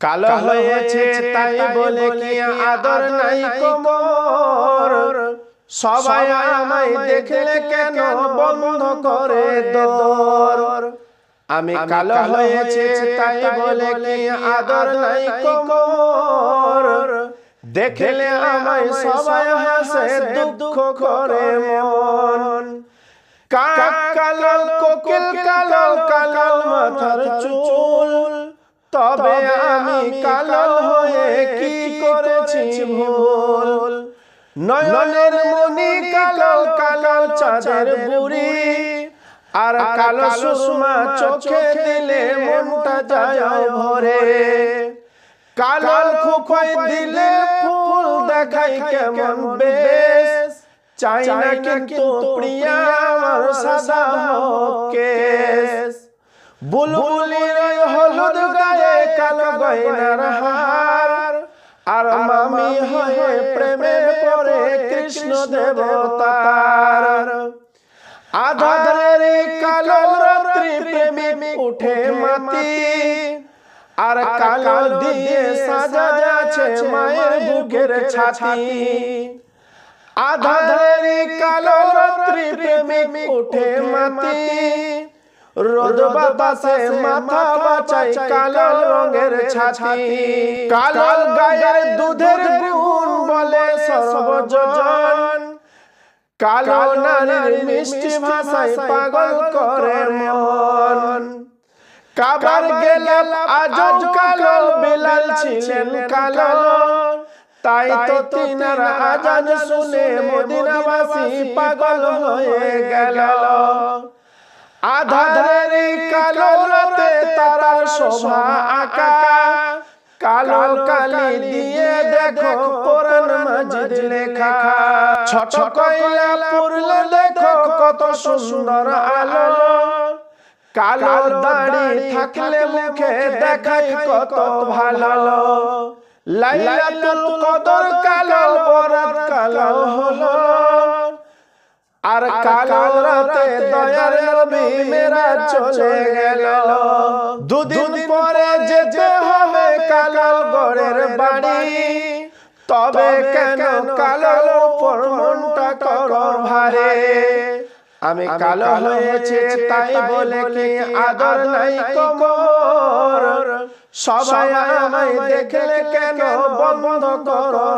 কালো হয়েছে তাই বলে কি আদর নাই কোমর? সবাই আমায় দেখলে কেন বন্ধ করে দর আমি কালো হয়েছে তাই বলে কি আদর নাই কোমর? দেখলে আমায় সবাই হাসে দুঃখ করে মন। কালাল কোকিল কালাল কালাল মাথার চুল। নয়নের মনি কালাল কালাল চাঁদের বুড়ি। আর কালো সুষমা চোখে দিলে মনটা যায় ভরে। কালাল খুপাই দিলে ফুল দেখাই কেমন বেশ। চাই না কিন্তু প্রিয়া আমার সাদা কেস বুলবুলির হলুদ গায়ে কালো গয়নার হার। আর মামি হয়ে প্রেমে পড়ে কৃষ্ণ দেবতার। আধারের কালো রাত্রি প্রেমে উঠে মাতি আর কালো দিয়ে সাজা আছে মায়ের বুকের ছাতি। আধারে কালো রাত্রি প্রেমে উঠে মাতি রোদ বাতাসে মাথা বাঁচাই কালো রঙের ছাতি। কালো গায়ের দুধের গুণ বলে সর্বজন। কালো নারীর মিষ্টি ভাষায় পাগল করে মন। কাবার গেলাম আজও কালো বিলাল ছিলেন কালো। তাই তো তিনার আজান শুনে মদিনাবাসী পাগল হয়ে গেল। আধারের কালো রাতে তারার শোভা আঁকা। কালো কালি দিয়ে দেখো কোরআন মাজিদ লেখা। ছোট কয়লা পুরলে দেখো কত সুন্দর আলো। কালো দাড়ি থাকলে মুখে দেখাই কত ভালো। লাইলাতুল কদর কালো বরাত কালো হলো আর কালো রাতে দয়ার নবী মেরা চলে গেল। দুদিন পরে যেতে হবে কালাল গড়ের বাড়ি। তবে কেন কালোর উপর মনটা করো ভারে? আমি কালো হয়েছে তাই বলে কি আদর নাই কোমর? সবাই আমায় দেখলে কেন বন্ধ করো